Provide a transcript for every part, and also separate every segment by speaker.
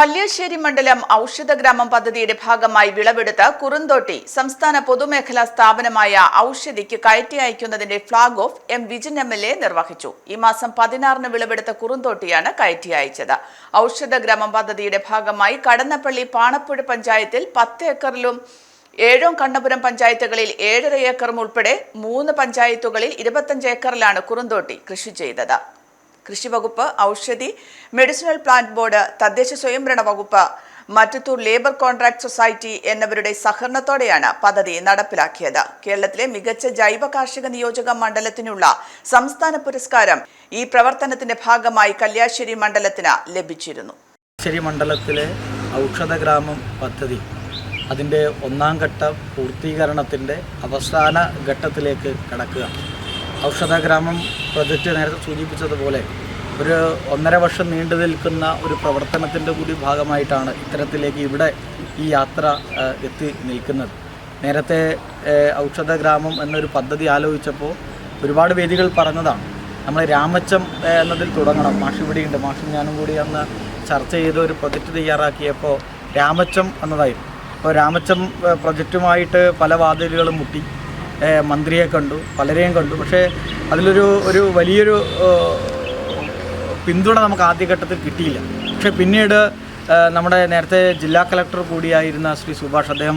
Speaker 1: കല്യാശ്ശേരി മണ്ഡലം ഔഷധഗ്രാമം പദ്ധതിയുടെ ഭാഗമായി വിളവെടുത്ത കുറുന്തോട്ടി സംസ്ഥാന പൊതുമേഖലാ സ്ഥാപനമായ ഔഷധിക്ക് കയറ്റി അയക്കുന്നതിന്റെ flag off M Vijin M L A നിർവഹിച്ചു. ഈ മാസം പതിനാറിന് വിളവെടുത്ത കുറുന്തോട്ടിയാണ് കയറ്റി അയച്ചത്. ഔഷധഗ്രാമം പദ്ധതിയുടെ ഭാഗമായി കടന്നപ്പള്ളി പാണപ്പുഴ പഞ്ചായത്തിൽ പത്ത് ഏക്കറിലും ഏഴോം കണ്ണപുരം പഞ്ചായത്തുകളിൽ ഏഴര ഏക്കറും ഉൾപ്പെടെ മൂന്ന് പഞ്ചായത്തുകളിൽ ഇരുപത്തഞ്ച് ഏക്കറിലാണ് കുറുന്തോട്ടി കൃഷി ചെയ്തത്. കൃഷി വകുപ്പ് ഔഷധി മെഡിസിനൽ പ്ലാന്റ് ബോർഡ് തദ്ദേശ സ്വയംഭരണ വകുപ്പ് മറ്റത്തൂർ ലേബർ കോൺട്രാക്ട് സൊസൈറ്റി എന്നിവരുടെ സഹകരണത്തോടെയാണ് പദ്ധതി നടപ്പിലാക്കിയത്. കേരളത്തിലെ മികച്ച ജൈവ കാർഷിക നിയോജക മണ്ഡലത്തിനുള്ള സംസ്ഥാന പുരസ്കാരം ഈ പ്രവർത്തനത്തിന്റെ ഭാഗമായി കല്യാശ്ശേരി മണ്ഡലത്തിന് ലഭിച്ചിരുന്നു.
Speaker 2: മണ്ഡലത്തിലെ മണ്ഡലത്തിലെ ഔഷധഗ്രാമം പദ്ധതി അതിന്റെ ഒന്നാം ഘട്ട പൂർത്തീകരണത്തിന്റെ അവസാന ഘട്ടത്തിലേക്ക് കടക്കുക. ഔഷധഗ്രാമം പ്രൊജക്റ്റ് നേരത്തെ സൂചിപ്പിച്ചതുപോലെ ഒരു ഒന്നര വർഷം നീണ്ടു നിൽക്കുന്ന ഒരു പ്രവർത്തനത്തിന്റെ കൂടി ഭാഗമായിട്ടാണ് ഇത്തരത്തിലേക്ക് ഇവിടെ ഈ യാത്ര എത്തി നിൽക്കുന്നത്. നേരത്തെ ഔഷധ ഔഷധഗ്രാമം എന്നൊരു പദ്ധതി ആലോചിച്ചപ്പോൾ ഒരുപാട് വേദികൾ പറഞ്ഞതാണ്. നമ്മൾ രാമച്ചം എന്നതിൽ തുടങ്ങണം. മാഷി ഇവിടെ ഉണ്ട് മാഷി ഞാനും കൂടി അന്ന് ചർച്ച ചെയ്ത ഒരു പ്രൊജക്റ്റ് തയ്യാറാക്കിയപ്പോൾ രാമച്ചം എന്നതായിരുന്നു. അപ്പോൾ രാമച്ചം പ്രൊജക്റ്റുമായിട്ട് പല വാതിലുകളും മുട്ടി. മന്ത്രിയെ കണ്ടു പലരെയും കണ്ടു. പക്ഷേ അതിലൊരു ഒരു വലിയൊരു പിന്തുണ നമുക്ക് ആദ്യഘട്ടത്തിൽ കിട്ടിയില്ല. പക്ഷേ പിന്നീട് നമ്മുടെ നേരത്തെ ജില്ലാ കളക്ടർ കൂടിയായിരുന്ന ശ്രീ സുഭാഷ് അദ്ദേഹം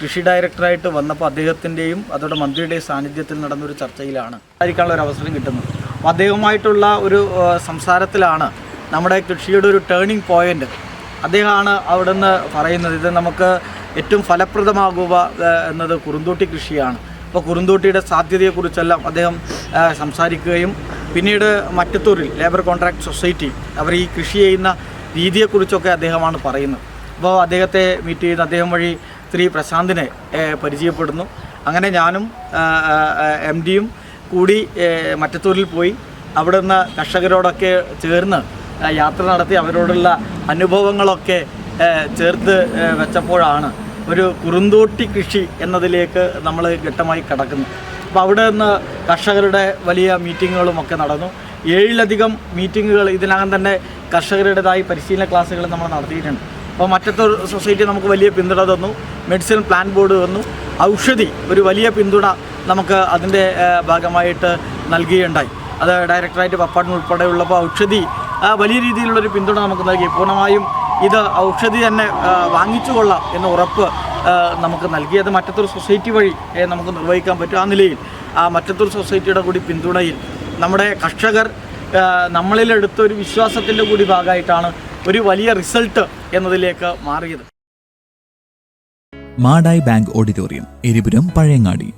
Speaker 2: കൃഷി ഡയറക്ടറായിട്ട് വന്നപ്പോൾ അദ്ദേഹത്തിന്റെയും അതോടെ മന്ത്രിയുടെയും സാന്നിധ്യത്തിൽ നടന്നൊരു ചർച്ചയിലാണ്. ആയിരിക്കാനുള്ള ഒരു അവസരം കിട്ടുന്നത്. അപ്പോൾ അദ്ദേഹവുമായിട്ടുള്ള ഒരു സംസാരത്തിലാണ് നമ്മുടെ കൃഷിയുടെ ഒരു ടേണിംഗ് പോയിന്റ് അദ്ദേഹമാണ് അവിടുന്ന് പറയുന്നത് ഇത് നമുക്ക് ഏറ്റവും ഫലപ്രദമാകുക എന്നത് കുറുന്തോട്ടി കൃഷിയാണ്. അപ്പോൾ കുറുന്തോട്ടിയുടെ സാധ്യതയെക്കുറിച്ചെല്ലാം അദ്ദേഹം സംസാരിക്കുകയും പിന്നീട് മറ്റത്തൂരിൽ ലേബർ കോൺട്രാക്ട് സൊസൈറ്റി അവർ ഈ കൃഷി ചെയ്യുന്ന രീതിയെക്കുറിച്ചൊക്കെ അദ്ദേഹമാണ് പറയുന്നത്. അപ്പോൾ അദ്ദേഹത്തെ മീറ്റ് ചെയ്യുന്ന അദ്ദേഹം വഴി ശ്രീ പ്രശാന്തിനെ പരിചയപ്പെടുന്നു. അങ്ങനെ ഞാനും എം ഡിയും കൂടി മറ്റത്തൂരിൽ പോയി അവിടുന്ന് കർഷകരോടൊക്കെ ചേർന്ന് യാത്ര നടത്തി അവരോടുള്ള അനുഭവങ്ങളൊക്കെ ചേർത്ത് വെച്ചപ്പോഴാണ് ഒരു കുറുന്തോട്ടി കൃഷി എന്നതിലേക്ക് നമ്മൾ ഘട്ടമായി കടക്കുന്നു. അപ്പോൾ അവിടെ നിന്ന് കർഷകരുടെ വലിയ മീറ്റിങ്ങുകളും ഒക്കെ നടന്നു. ഏഴിലധികം മീറ്റിങ്ങുകൾ ഇതിനകം തന്നെ കർഷകരുടേതായി പരിശീലന ക്ലാസ്സുകൾ നമ്മൾ നടത്തിയിട്ടുണ്ട്. അപ്പോൾ മറ്റത്തൊരു സൊസൈറ്റി നമുക്ക് വലിയ പിന്തുണ തന്നു. മെഡിസിൻ പ്ലാൻ ബോർഡ് തന്നു. ഔഷധി ഒരു വലിയ പിന്തുണ നമുക്ക് അതിന്റെ ഭാഗമായിട്ട് നൽകുകയുണ്ടായി അത് ഡയറക്ടറായിട്ട് പപ്പാടിനുൾപ്പെടെയുള്ളപ്പോൾ ഔഷധി വലിയ രീതിയിലുള്ളൊരു പിന്തുണ നമുക്ക് നൽകി. പൂർണമായും ഇത് ഔഷധി തന്നെ വാങ്ങിച്ചുകൊള്ളാം വാങ്ങിച്ചു കൊള്ളാം എന്ന ഉറപ്പ് നമുക്ക് നൽകി. അത് മറ്റത്തൊരു സൊസൈറ്റി വഴി നമുക്ക് നിർവഹിക്കാൻ പറ്റും. ആ നിലയിൽ ആ മറ്റത്തൊരു സൊസൈറ്റിയുടെ കൂടി പിന്തുണയിൽ നമ്മുടെ കർഷകർ നമ്മളിലെടുത്ത ഒരു വിശ്വാസത്തിന്റെ കൂടി ഭാഗമായിട്ടാണ് ഒരു വലിയ റിസൾട്ട് എന്നതിലേക്ക് മാറിയത്.
Speaker 3: Madayi bank auditorium Eripuram Pazhayangadi.